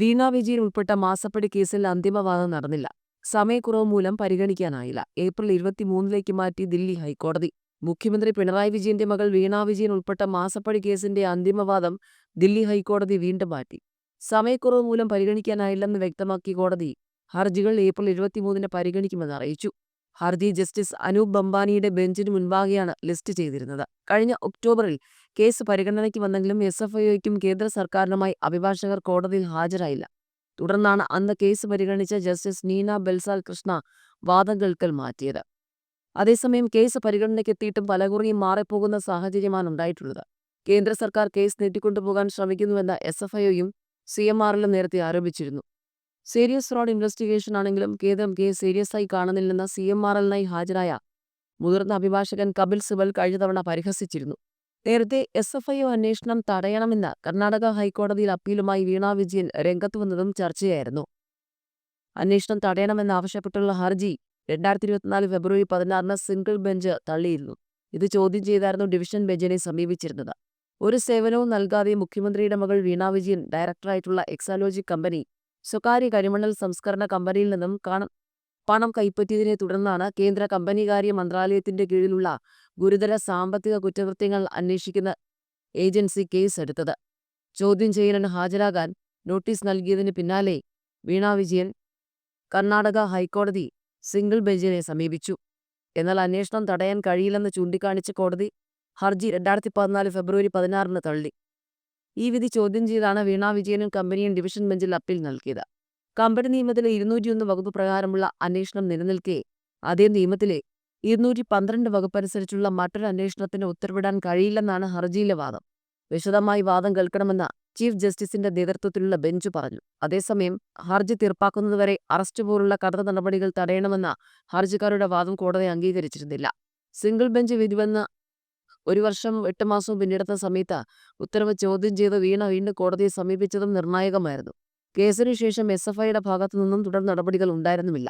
വീണ വിജയൻ ഉൾപ്പെട്ട മാസപ്പടി കേസിൽ അന്തിമവാദം നടന്നില്ല. സമയക്കുറവ് മൂലം പരിഗണിക്കാനായില്ല. ഏപ്രിൽ ഇരുപത്തിമൂന്നിലേക്ക് മാറ്റി ദില്ലി ഹൈക്കോടതി. മുഖ്യമന്ത്രി പിണറായി വിജയന്റെ മകൾ വീണ വിജയൻ ഉൾപ്പെട്ട മാസപ്പടി കേസിന്റെ അന്തിമവാദം ദില്ലി ഹൈക്കോടതി വീണ്ടും മാറ്റി. സമയക്കുറവ് മൂലം പരിഗണിക്കാനായില്ലെന്ന് വ്യക്തമാക്കി കോടതി ഹർജികൾ ഏപ്രിൽ ഇരുപത്തിമൂന്നിന് പരിഗണിക്കുമെന്ന് അറിയിച്ചു. ഹർജി ജസ്റ്റിസ് അനൂപ് ബംബാനിയുടെ ബെഞ്ചിന് മുൻപാകെയാണ് ലിസ്റ്റ് ചെയ്തിരുന്നത്. കഴിഞ്ഞ ഒക്ടോബറിൽ കേസ് പരിഗണനയ്ക്ക് വന്നെങ്കിലും എസ് എഫ് ഐക്കും കേന്ദ്ര സർക്കാരിനുമായി അഭിഭാഷകർ കോടതിയിൽ ഹാജരായില്ല. തുടർന്നാണ് അന്ന് കേസ് പരിഗണിച്ച ജസ്റ്റിസ് നീന ബെൽസാൽ കൃഷ്ണ വാദം കേൾക്കൽ മാറ്റിയത്. അതേസമയം കേസ് പരിഗണനയ്ക്കെത്തിയിട്ടും പലകുറിയും മാറിപ്പോകുന്ന സാഹചര്യമാണ് ഉണ്ടായിട്ടുള്ളത്. കേന്ദ്ര സർക്കാർ കേസ് നീട്ടിക്കൊണ്ടുപോകാൻ ശ്രമിക്കുന്നുവെന്ന് എസ് എഫ് ഐയും സി എം ആറിലും നേരത്തെ ആരോപിച്ചിരുന്നു. സീരിയസ് ഫ്രോഡ് ഇൻവെസ്റ്റിഗേഷൻ ആണെങ്കിലും കേന്ദ്രം കേസ് സീരിയസ് ആയി കാണുന്നില്ലെന്ന സി എം ആർ എല്ലിനായി ഹാജരായ മുതിർന്ന അഭിഭാഷകൻ കപിൽ സിബൽ കഴിഞ്ഞ തവണ പരിഹസിച്ചിരുന്നു. നേരത്തെ എസ് എഫ് ഐ ഒ അന്വേഷണം തടയണമെന്ന് കർണാടക ഹൈക്കോടതിയിൽ അപ്പീലുമായി വീണ വിജയൻ രംഗത്തു വന്നതും ചർച്ചയായിരുന്നു. അന്വേഷണം തടയണമെന്നാവശ്യപ്പെട്ടുള്ള ഹർജി രണ്ടായിരത്തി ഇരുപത്തിനാല് ഫെബ്രുവരി പതിനാറിന് സിംഗിൾ ബെഞ്ച് തള്ളിയിരുന്നു. ഇത് ചോദ്യം ചെയ്തായിരുന്നു ഡിവിഷൻ ബെഞ്ചിനെ സമീപിച്ചിരുന്നത്. ഒരു സേവനവും നൽകാതെ മുഖ്യമന്ത്രിയുടെ മകൾ വീണ വിജയൻ ഡയറക്ടറായിട്ടുള്ള എക്സാലോജി കമ്പനി സ്വകാര്യ കരിമണൽ സംസ്കരണ കമ്പനിയിൽ നിന്നും കാണ പണം കൈപ്പറ്റിയതിനെ തുടർന്നാണ് കേന്ദ്ര കമ്പനികാര്യ മന്ത്രാലയത്തിന്റെ കീഴിലുള്ള ഗുരുതര സാമ്പത്തിക കുറ്റകൃത്യങ്ങൾ അന്വേഷിക്കുന്ന ഏജൻസി കേസ് എടുത്തത്. ചോദ്യം ചെയ്യലിന് ഹാജരാകാൻ നോട്ടീസ് നൽകിയതിന് പിന്നാലെ വീണ വിജയൻ കർണാടക ഹൈക്കോടതി സിംഗിൾ ബെഞ്ചിനെ സമീപിച്ചു. എന്നാൽ അന്വേഷണം തടയാൻ കഴിയില്ലെന്ന് ചൂണ്ടിക്കാണിച്ച കോടതി ഹർജി രണ്ടായിരത്തി പതിനാല് ഫെബ്രുവരി പതിനാറിന് തള്ളി. ഈ വിധി ചോദ്യം ചെയ്താണ് വീണ വിജയനും കമ്പനിയും ഡിവിഷൻ ബെഞ്ചിൽ അപ്പീൽ നൽകിയത്. കമ്പനി നിയമത്തിലെ ഇരുന്നൂറ്റിയൊന്ന് വകുപ്പ് പ്രകാരമുള്ള അന്വേഷണം നിലനിൽക്കെ അതേ നിയമത്തിലെ ഇരുന്നൂറ്റി പന്ത്രണ്ട് വകുപ്പനുസരിച്ചുള്ള മറ്റൊരു അന്വേഷണത്തിന് ഉത്തരവിടാൻ കഴിയില്ലെന്നാണ് ഹർജിയിലെ വാദം. വിശദമായി വാദം കേൾക്കണമെന്ന് ചീഫ് ജസ്റ്റിസിന്റെ നേതൃത്വത്തിലുള്ള ബെഞ്ച് പറഞ്ഞു. അതേസമയം ഹർജി തീർപ്പാക്കുന്നതുവരെ അറസ്റ്റ് പോലുള്ള കടത്ത നടപടികൾ തടയണമെന്ന ഹർജിക്കാരുടെ വാദം കോടതി അംഗീകരിച്ചിരുന്നില്ല. സിംഗിൾ ബെഞ്ച് വിധി വന്ന് ഒരു വർഷം എട്ട് മാസവും പിന്നിടുന്ന സമയത്ത് ഉത്തരവ് ചോദ്യം ചെയ്ത് വീണ വീണ്ടും കോടതിയെ സമീപിച്ചതും നിർണായകമായിരുന്നു. കേസിനു ശേഷം എസ് എഫ് ഐയുടെ ഭാഗത്തു നിന്നും തുടർ നടപടികൾ ഉണ്ടായിരുന്നുമില്ല.